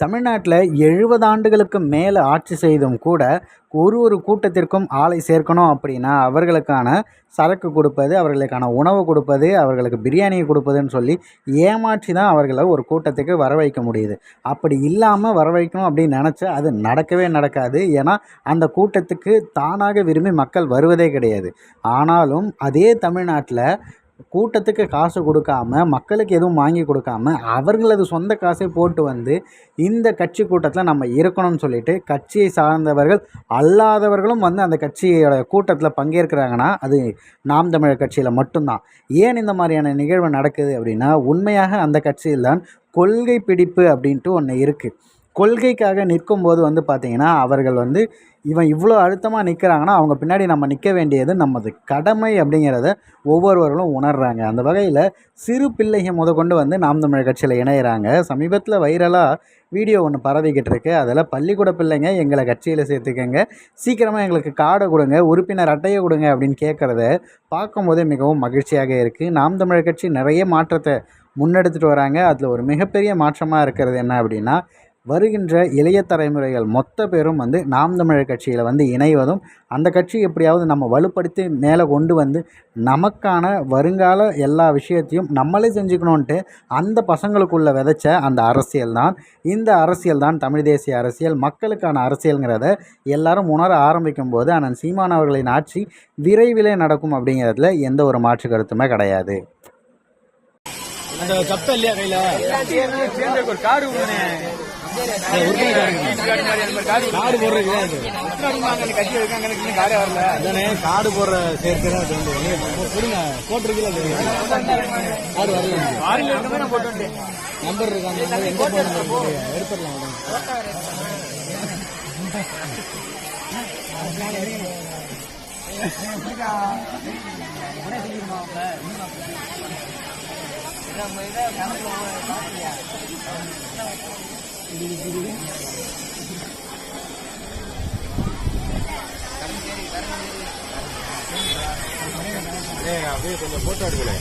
தமிழ்நாட்டில் எழுபது ஆண்டுகளுக்கு மேலே ஆட்சி செய்தும் கூட ஒரு ஒரு கூட்டத்திற்கும் ஆளை சேர்க்கணும் அப்படின்னா அவர்களுக்கான சரக்கு கொடுப்பது அவர்களுக்கான உணவு கொடுப்பது அவர்களுக்கு பிரியாணியை கொடுப்பதுன்னு சொல்லி ஏமாற்றி தான் அவர்களை ஒரு கூட்டத்துக்கு வர வைக்க முடியுது. அப்படி இல்லாமல் வர வைக்கணும் அப்படின்னு நினச்சா அது நடக்கவே நடக்காது. ஏன்னா அந்த கூட்டத்துக்கு தானாக விரும்பி மக்கள் வருவதே கிடையாது. ஆனாலும் அதே தமிழ்நாட்டில் கூட்டத்துக்கு காசு கொடுக்காம மக்களுக்கு எதுவும் வாங்கி கொடுக்காம அவர்களது சொந்த காசை போட்டு வந்து இந்த கட்சி கூட்டத்தில் நம்ம இருக்கணும்னு சொல்லிட்டு கட்சியை சார்ந்தவர்கள் அல்லாதவர்களும் வந்து அந்த கட்சியோட கூட்டத்தில் பங்கேற்கிறாங்கன்னா அது நாம் தமிழர் கட்சியில் மட்டும்தான். ஏன் இந்த மாதிரியான நிகழ்வு நடக்குது அப்படின்னா உண்மையாக அந்த கட்சியில்தான் கொள்கை பிடிப்பு அப்படின்ட்டு ஒன்று இருக்குது கொள்கைக்காக நிற்கும்போது வந்து பார்த்திங்கன்னா அவர்கள் வந்து இவன் இவ்வளோ அழுத்தமாக நிற்கிறாங்கன்னா அவங்க பின்னாடி நம்ம நிற்க வேண்டியது நமது கடமை அப்படிங்கிறத ஒவ்வொருவர்களும் உணர்கிறாங்க அந்த வகையில் சிறு பிள்ளைங்க முதற்கொண்டு வந்து நாம் தமிழர் கட்சியில் இணையிறாங்க. சமீபத்தில் வைரலாக வீடியோ ஒன்று பரவிக்கிட்டு இருக்கு. அதில் பள்ளிக்கூட பிள்ளைங்க எங்களை கட்சியில் சேர்த்துக்கங்க. சீக்கிரமாக எங்களுக்கு கார்டை கொடுங்க உறுப்பினர் அட்டையை கொடுங்க அப்படின்னு கேட்குறத பார்க்கும்போதே மிகவும் மகிழ்ச்சியாக இருக்குது நாம் தமிழர் கட்சி நிறைய மாற்றத்தை முன்னெடுத்துட்டு வராங்க. அதில் ஒரு மிகப்பெரிய மாற்றமாக இருக்கிறது என்ன அப்படின்னா வருகின்ற இளைய தலைமுறைகள் மொத்த பேரும் வந்து நாம் தமிழர் கட்சியில் வந்து இணைவதும் அந்த கட்சி எப்படியாவது நம்ம வலுப்படுத்தி மேலே கொண்டு வந்து நமக்கான வருங்கால எல்லா விஷயத்தையும் நம்மளே செஞ்சுக்கணுன்ட்டு அந்த பசங்களுக்குள்ள விதைச்ச அந்த அரசியல் தான். இந்த அரசியல் தான் தமிழ் தேசிய அரசியல். மக்களுக்கான அரசியலுங்கிறத எல்லாரும் உணர ஆரம்பிக்கும் போது அண்ணன் சீமான் அவர்களின் ஆட்சி விரைவிலே நடக்கும் அப்படிங்கிறதுல எந்த ஒரு மாற்று கருத்துமே கிடையாது. அந்த கப்பை இல்லையா கையில? ஒரு காடு காடு போடுறது கட்சி இருக்காங்க வரல அதானே காடு போடுற சேர்த்து தான் அது போட்டிருக்கீங்களா தெரியும் காடு வரல போட்டு நம்பர் இருக்காங்க எங்க எடுத்துடலாம் உடனே. அப்படியே கொஞ்சம் போட்டோ எடுக்கல